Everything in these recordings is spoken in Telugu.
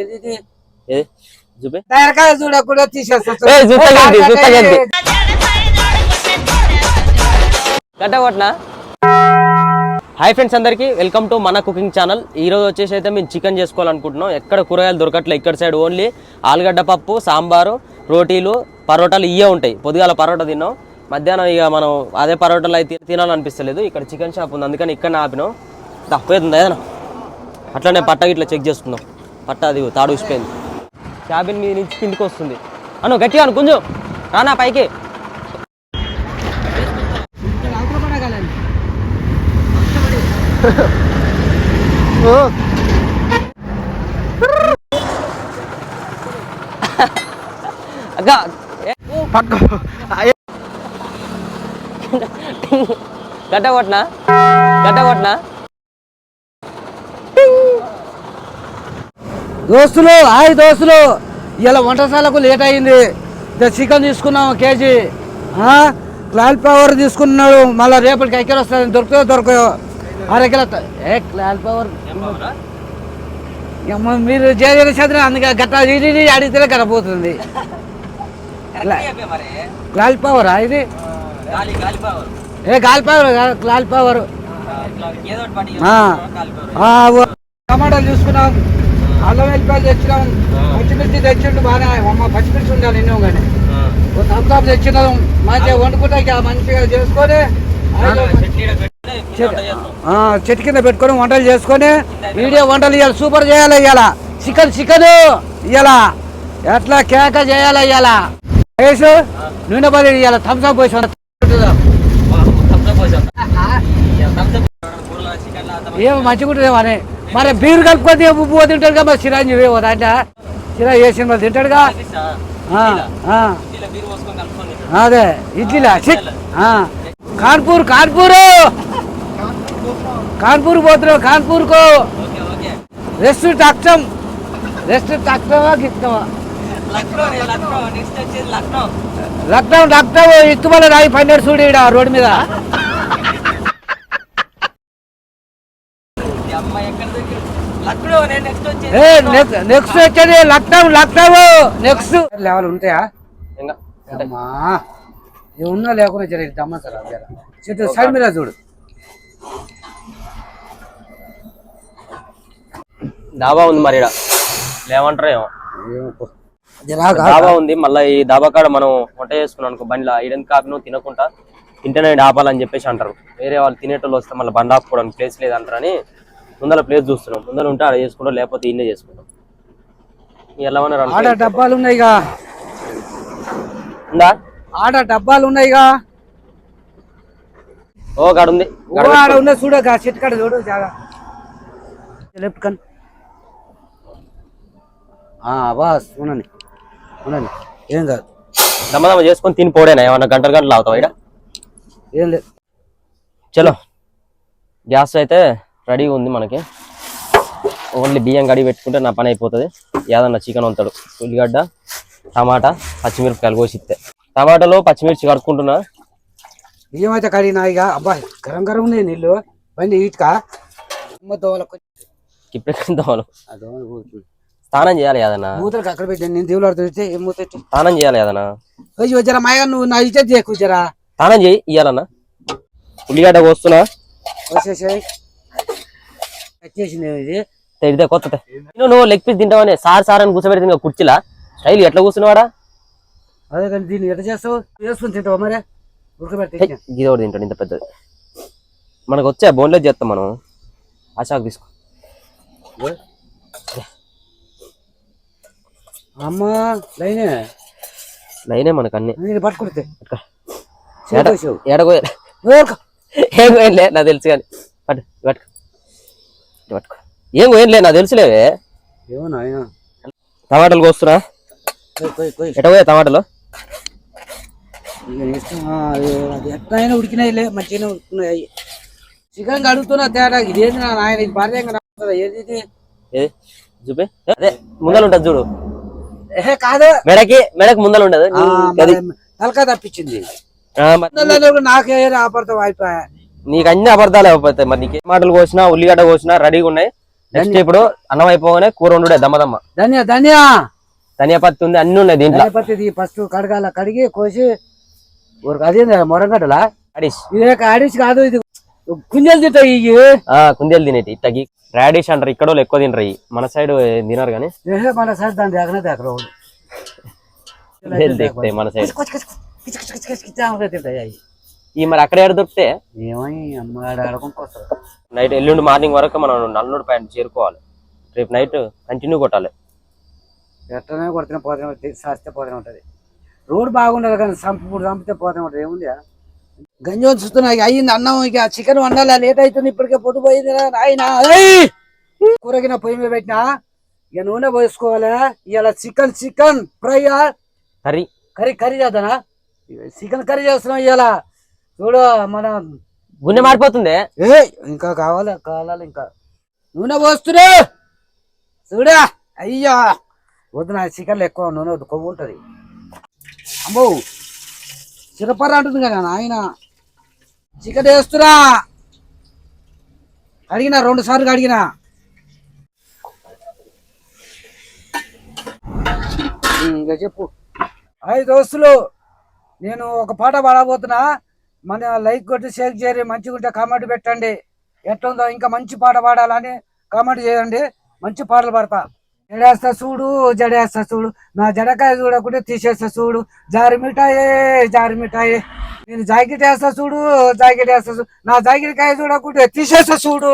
ఏది ఇది? చూపి. తయారకాయ చూడకుండా హాయ్ ఫ్రెండ్స్ అందరికీ వెల్కమ్ టు మన కుకింగ్ ఛానల్ ఈ రోజు వచ్చేసి అయితే మేము చికెన్ చేసుకోవాలనుకుంటున్నాం. ఎక్కడ కూరగాయలు దొరకట్లే ఇక్కడ సైడ్ ఓన్లీ ఆలుగడ్డ పప్పు సాంబారు రోటీలు పరోటాలు ఇవే ఉంటాయి. పొద్దుగాల పరోటా తిన్నాం. మధ్యాహ్నం ఇక మనం అదే పరోటాలు అయితే తినాలనిపిస్తలేదు. ఇక్కడ చికెన్ షాప్ ఉంది అందుకని ఇక్కడ ఆపినాం. తప్పేతుంది ఏదైనా. అట్లనే పట్ట ఇట్లా చెక్ చేసుకుందాం. పట్ట అది తాడు క్యాబిన్ మీద నుంచి కిందికి వస్తుంది. అను గట్టిగా అను కొంచెం రానా పైకి. గట్ట కొట్టినా? గట్ట కొట్టినా? దోస్తులు హాయ్ దోస్తులు. ఇలా వంటశాలకు లేట్ అయింది. చికెన్ తీసుకున్నాం కేజీ. క్లాల్ పవర్ తీసుకున్నాడు. మళ్ళీ రేపటికి ఎక్కడ వస్తుంది దొరుకుతుందో దొరకదో అరకిల ఏ క్లాల్ పవర్? మీరు చేయాలి చదివిన అందుకే గట్ట ఇది అడిగితేనే గట్ట పోతుంది క్లాల్ పవరా ఇది? ఏ గాలి పవర్ క్లాల్ పవర్. టమాటాలు చూసుకున్నాం. అల్లం వెల్లిపాయలు తెచ్చినాం. పచ్చిమిర్చి తెచ్చిండు బాగా అమ్మ పచ్చిమిర్చి ఉండాలి ఎన్నో కానీ తమతాపు తెచ్చినాం. మంచిగా వండుకుంటా మంచిగా చేసుకొని చెట్టు కింద పెట్టుకొని వంటలు చేసుకొని వీడియో వంటలు ఇవ్వాలి సూపర్ చేయాలి ఇవాళ చికెన్ చికెన్ ఇవాళ ఎట్లా కేక చేయాలి ఇవాళ వయసు నూనె పది ఇవాళ థమ్స్అప్ పోసి ఏమో మంచిగా ఉంటుంది అని. మరి బీరు కలుపుకొని ఉప్పు తింటాడుగా మరి చిరంజీవి దాంట్లో? చిరా ఏ సినిమా తింటాడుగా. అదే ఇడ్లీలా. కాన్పూర్ కాన్పూర్! కాన్పూర్ పోతున్నావు కాన్పూర్కు! రెస్ట్ టాక్టం రెస్ట్ టాక్టమా గిట్టమా లక్నో లక్నో. ఇత్తుమల రాయి పన్నెండు చూడు రోడ్డు మీద ఏ నెక్స్ట్ వచ్చేది లక్నో లక్నో నెక్స్ట్ లెవెల్ ఉంటాయా? అమ్మా ఉన్నా లేకుండా జర ఇది దమ్మ సార్ చెట్టు సైడ్ మీద చూడు. డాబా ఉంది మరి ఏమో. డాబా ఉంది మళ్ళీ ఈ డాబా కాడ మనం వంట చేసుకున్నాం అనుకో బండిలో ఈడెన్ కాపినో తినకుండా తింటేనే ఆపాలని చెప్పేసి అంటారు. వేరే వాళ్ళు తినేటోళ్ళు వస్తే మళ్ళీ బండి ఆపుకోవడానికి ప్లేస్ లేదంటారని ముందర ప్లేస్ చూస్తున్నాం. ముందర ఉంటే ఆడ చేసుకుంటాం లేకపోతే ఇన్నే చేసుకుంటాం. ఎలా ఉన్నారు ఆడ డబ్బాలు ఉన్నాయిగా ఉందా? ఆడ డబ్బాలు ఉన్నాయిగా ఓ గాడు ఉంది. ఆడ ఉన్నాయి చూడగా చెట్టు కాడ చూడు జాగా. లెఫ్ట్ కన్. బాస్ ఉండండి ఉండండి ఏం కాదు. దమ్మదమ్మ చేసుకొని తిని పోడేనా? ఏమన్నా గంటలు గంటలు అవుతావు ఇడ ఏం లేదు. చలో. గ్యాస్ అయితే రెడీగా ఉంది మనకి. ఓన్లీ బియ్యం కడిగి పెట్టుకుంటే నా పని అయిపోతుంది. ఏదన్నా చికెన్ వంతాడు ఉల్లిగడ్డ టమాటా పచ్చిమిరపకాయలు కోసిస్తే టమాటాలో పచ్చిమిర్చి కడుక్కుంటున్నా. బియ్యం అయితే కడిగినా ఇక అబ్బాయి గరం గరం ఉన్నాయి నీళ్ళు. బండి ఇప్పుడు దోమలు పోతుంది. స్నానం చేయాలి ఏదన్నా మూతలకు అక్కడ పెట్టాను నేను దేవుడు ఆడుతుంటే ఏం మూత? స్నానం చేయాలి ఏదన్నా జరా మాయగా నువ్వు నా ఇచ్చే స్నానం చేయి ఇయ్యాలన్నా. ఉల్లిగడ్డ కోస్తున్నా. వచ్చేసాయి వచ్చేసింది ఇది. నువ్వు నువ్వు లెగ్ పీస్ తింటావని సార్ సార్ అని కూర్చోబెడితే ఇంకా కుర్చీలా? స్టైల్ ఎట్లా కూర్చున్నావాడా? అదే కానీ దీన్ని ఎట్లా చేస్తావు? వేసుకుని తింటావా మరి? ఉడకబెట్టి ఇది ఒకటి తింటాడు ఇంత పెద్దది. మనకు వచ్చే బోన్లెస్ చేస్తాం మనం. ఆశాకు తీసుకో. అమ్మ లైనే. లైనే మనకు అన్ని. నేను పట్టుకుంటే పట్టుకో. చేసేసావు ఏడగో ఏం కోయలే నాకు తెలుసు కానీ. పట్టు పట్టుకో. పట్టుకో ఏం కోయలే నాకు తెలుసులేవే. ఏమో నాయన. టమాటాలు కోస్తున్నా ఎట పోయా టమాటాలు? ఎట్లయినా ఉడికినాయిలే మంచిగానే ఉడుకున్నాయి చికెన్ కడుగుతున్నా తేడా ఇదేంది నా నాయన ఇది భార్యంగా? ఏది ఇది? ఏది? చూపి. అదే ముందర ఉంటుంది చూడు. కాదు. మెడకి మెడకి ముందర ఉండదు. తలకాయ తప్పించింది. నాకే ఆపడతావు అయిపోయా. నీకు అన్ని అబద్ధాలు అయిపోతాయి మరి నీకు మాటలు కోసినా ఉల్లిగడ్డ కోసినా రెడీగా ఉన్నాయి నెక్స్ట్ ఇప్పుడు అన్నం అయిపోగానే కూర ఉండుడే దమ్మదమ్మ ధనియా ధనియా ధనియా పత్తి ఉంది అన్ని ఉన్నాయి దీంట్లో ధనియపత్తి ఫస్ట్ కడగాల కడిగి కోసి అదే మొరంగడ్డలా రాడిష్ ఇదే ఆడిసి కాదు ఇది కుంజలు తింటాయి కుందేలు తినేటి ఇట్టకి రాడిష్ అంటారు ఇక్కడ ఎక్కువ తినరు. మన సైడ్ తినరు కానీ మన సార్ దాని దగ్గర దగ్గర మన సైడ్ తింటాయి ఈ మరి అక్కడ ఏడ దొరికితే? నైట్ ఎల్లుండి మార్నింగ్ వరకు మనం నల్లూరు పాయింట్ చేరుకోవాలి. రేపు నైట్ కంటిన్యూ కొట్టాలి. ఎట్టనే కొడుతున్నా పోతూనే ఉంటుంది సాస్తే పోతూనే ఉంటుంది. రోడ్ బాగుండదు కానీ సంపుడు చంపితే పోతూనే ఉంటుంది. ఏముంది గంజి చూస్తున్నా అయ్యింది అన్నం ఇక చికెన్ వండాలా లేట్ అవుతుంది ఇప్పటికే పొద్దు పోయింది ఆయన కూరగిన పొయ్యి మీద పెట్టినా ఇక నూనె పోసుకోవాలి ఇవాళ chicken chicken fry curry. Curry curry చేద్దానా? Chicken curry చేస్తున్నాం ఇవాళ. చూడు మన గుండె మారిపోతుంది? ఏ ఇంకా కావాలి కావాలి ఇంకా. నూనె పోస్తున్నా చూడా? అయ్యా! వద్దు నా చికెన్లో ఎక్కువ నూనె వద్దు కొవ్వు ఉంటుంది. అమ్మో! చిరపర అంటుంది కదా నాయన. చికెన్ వేస్తున్నా అడిగినా రెండు సార్లు అడిగినా ఇంకా చెప్పు. హాయ్ దోస్తులు నేను ఒక పాట పాడబోతున్నా. మన లైక్ కొట్టి షేర్ చేయరు మంచిగా ఉంటే కామెంట్ పెట్టండి. ఎట్లుందో ఇంకా మంచి పాట పాడాలని కామెంట్ చేయండి. మంచి పాటలు పాడతా. జడేస్తా చూడు జడేస్తా చూడు. నా జడకాయ చూడకుంటే తీసేస్తా చూడు. జారి మిఠాయే జారి మిఠాయే. నేను జాకెట్ వేస్తా చూడు జాకెట్ వేస్తా చూడు నా జాకెట్ కాయ చూడకుంటే తీసేస్తా చూడు.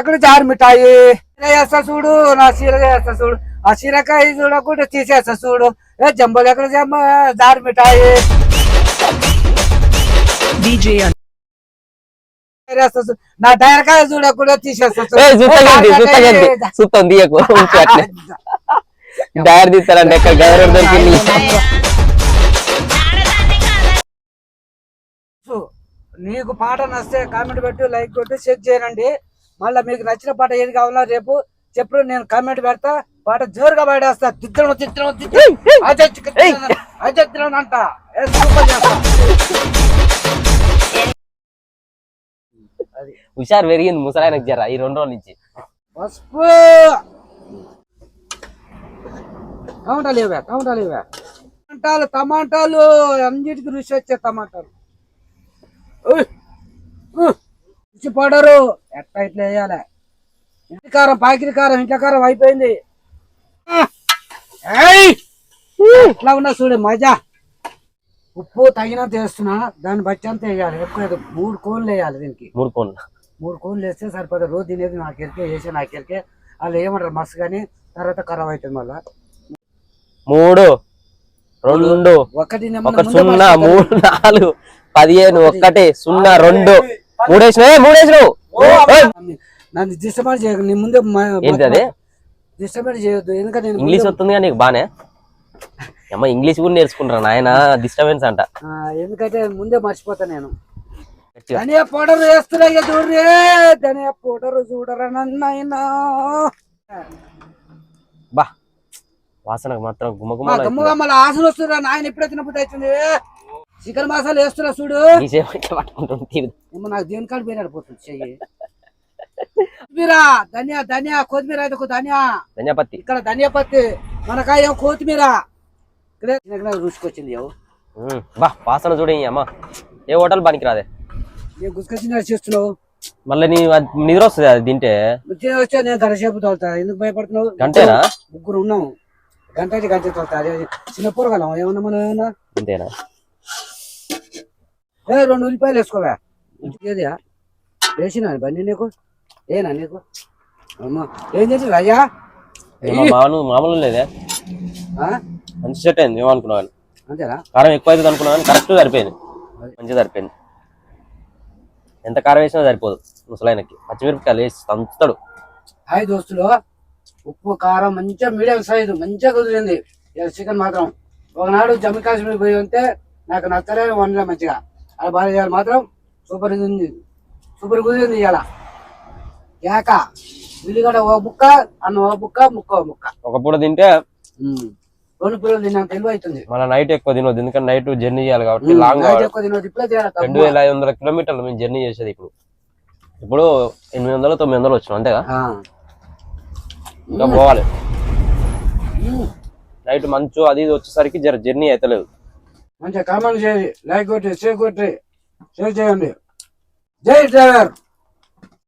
ఎక్కడ జారి మిఠాయి. వేస్తా చూడు నా చీర వేస్తా చూడు. ఆ చీరకాయ చూడకుంటే తీసేస్తా చూడు. ఏ జంబలు ఎక్కడ జారి మిఠాయి. నా చూడకుండా తీసేస్తా. సుత్తం తీయకు డైర్ తీస్తారంటే ఎక్కడ గైరర్ దొరికింది నీకు పాట నచ్చితే కామెంట్ పెట్టి లైక్ కొట్టి చెక్ చేయనండి మళ్ళీ మీకు నచ్చిన పాట ఏది కావాలో రేపు చెప్పు నేను కామెంట్ పెడతా పాట జోరుగా పాడేస్తా చిక్కడం, అదే తిత్తడం అంట సూపర్ చేస్తా హుషారు పెరిగింది ముసలాయనకు జర ఈ రెండు రోజుల నుంచి. పసుపు! టమాటాలు ఇవే టమాటాలు ఇవే టమాటాలు టమాటాలు అన్నిటికి రుచి వచ్చే టమాటాలు. రుచి పడరు. ఎట్లా ఇట్లా వేయాలి? ఇంటి కారం పాకిరి కారం ఇంటి కారం అయిపోయింది. ఏయ్! ఎట్లా ఉన్నా చూడు మజా. ఉప్పు తగినంత వేస్తున్నా దాన్ని బట్టి అంత వేయాలి. ఎక్కువ. మూడు కోళ్ళు వేయాలి దీనికి. మూడు కోన్లు మూడు కోళ్ళు వేస్తే సరిపోతుంది రోజు తినేది నాకు ఎరికే వేసి నాకు ఎరికే వాళ్ళు ఏమంటారు? మస్తు కానీ తర్వాత ఖరాబ్ అవుతుంది మళ్ళా. మూడు. రెండు. ఒకటి ఒక సున్నా మూడు నాలుగు పదిహేను ఒక్కటి సున్నా రెండు. మూడేసినావు? నన్ను డిస్టర్బెన్స్ చేయకు. నీ ముందే డిస్టర్బెన్స్ చేయొద్దు. ఎందుకంటే ఇంగ్లీష్ వస్తుంది కానీ నీకు? బానే? అమ్మ ఇంగ్లీష్ కూడా నేర్చుకుంటారా నాయన? డిస్టర్బెన్స్ అంట. ఆ, ఎందుకంటే ముందే మర్చిపోతా నేను. ధనియా పౌడర్ వేస్తున్నా చూడరే ధనియా పౌడర్ చూడరా నన్నైనా. బా. వాసనకు మాత్రం గుమ్మగుమ్మ గమ్ముగా మళ్ళీ ఆశలు వస్తున్నా నాయన తినబుద్ధి అవుతుంది చికెన్ మసాలా వేస్తున్నా చూడు. పట్టుకుంటుంది నాకు దేని కాడ పోయినాడు పోతుంది చెయ్యి. కొత్తిమీర ధనియా ధనియా కొత్తిమీర అయితే ఒక ధనియా ధన్యపత్తి ఇక్కడ ధనియా పత్తి మనకాయ కొత్తిమీర. రుచుకొచ్చింది బా వాసన చూడ అమ్మ. ఏ హోటల్ పనికి రాదే నేను గుసుకొచ్చిన చేస్తున్నావు? మళ్ళీ నీ అది నిద్ర వస్తుంది అది తింటే? వచ్చా నేను గంట సేపు తోలుతా. ఎందుకు భయపడుతున్నావు? గంటేనా? ముగ్గురు ఉన్నాం. గంట అయితే గంట తోలుతా. అదే చిన్న పూరగలం ఏమన్నా మనం ఏమన్నా? అంతేనా? రెండు ఉల్లిపాయలు వేసుకోవా? ఏదియా? వేసినా బండి నీకు? ఏనా నీకు? అమ్మా ఏం చేసి ఏమో మామూలు మామూలు లేదే? మంచి సెట్ అయింది ఏమనుకున్నావు కానీ. అంతేనా? కారం ఎక్కువ అవుతుంది అనుకున్నా కానీ కరెక్ట్ సరిపోయింది. మంచిగా సరిపోయింది. ఎంత కారం వేసినా సరిపోదు ముసలాయనకి. పచ్చిమిరపకాయలు వేసి తంచుతాడు. హాయ్ దోస్తులు ఉప్పు కారం మంచిగా మీడియం సైజు మంచిగా కుదిరింది. చికెన్ మాత్రం. ఒకనాడు జమ్మూ కాశ్మీర్ పోయి ఉంటే నాకు నచ్చలేదు వండలే మంచిగా. అలా బాగా మాత్రం సూపర్ ఉంది సూపర్ కుదిరింది ఇవాళ. కేక ఉల్లిగడ్డ ఒక ముక్క అన్నం ఒక ముక్క ముక్క ఒక ముక్క. ఒక పూట తింటే. రెండు పిల్లలు తిన్నాను తెలివి అవుతుంది. మన నైట్ ఎక్కువ తినొద్దు. ఎందుకంటే నైట్ జర్నీ చేయాలి కాబట్టి లాంగ్ ఎక్కువ తినదు ఇప్పుడే చేయాలి రెండు. వేల ఐదు వందల కిలోమీటర్లు మేము జర్నీ చేసేది ఇప్పుడు. ఇప్పుడు ఎనిమిది వందలు తొమ్మిది వందలు వచ్చినాం అంతేగా. ఇంకా పోవాలి. నైట్ మంచు అది ఇది వచ్చేసరికి జర జర్నీ అవుతలేదు మంచిగా కామెంట్ చేయండి లైక్ కొట్టి షేర్ కొట్టి షేర్ చేయండి. జై డ్రైవర్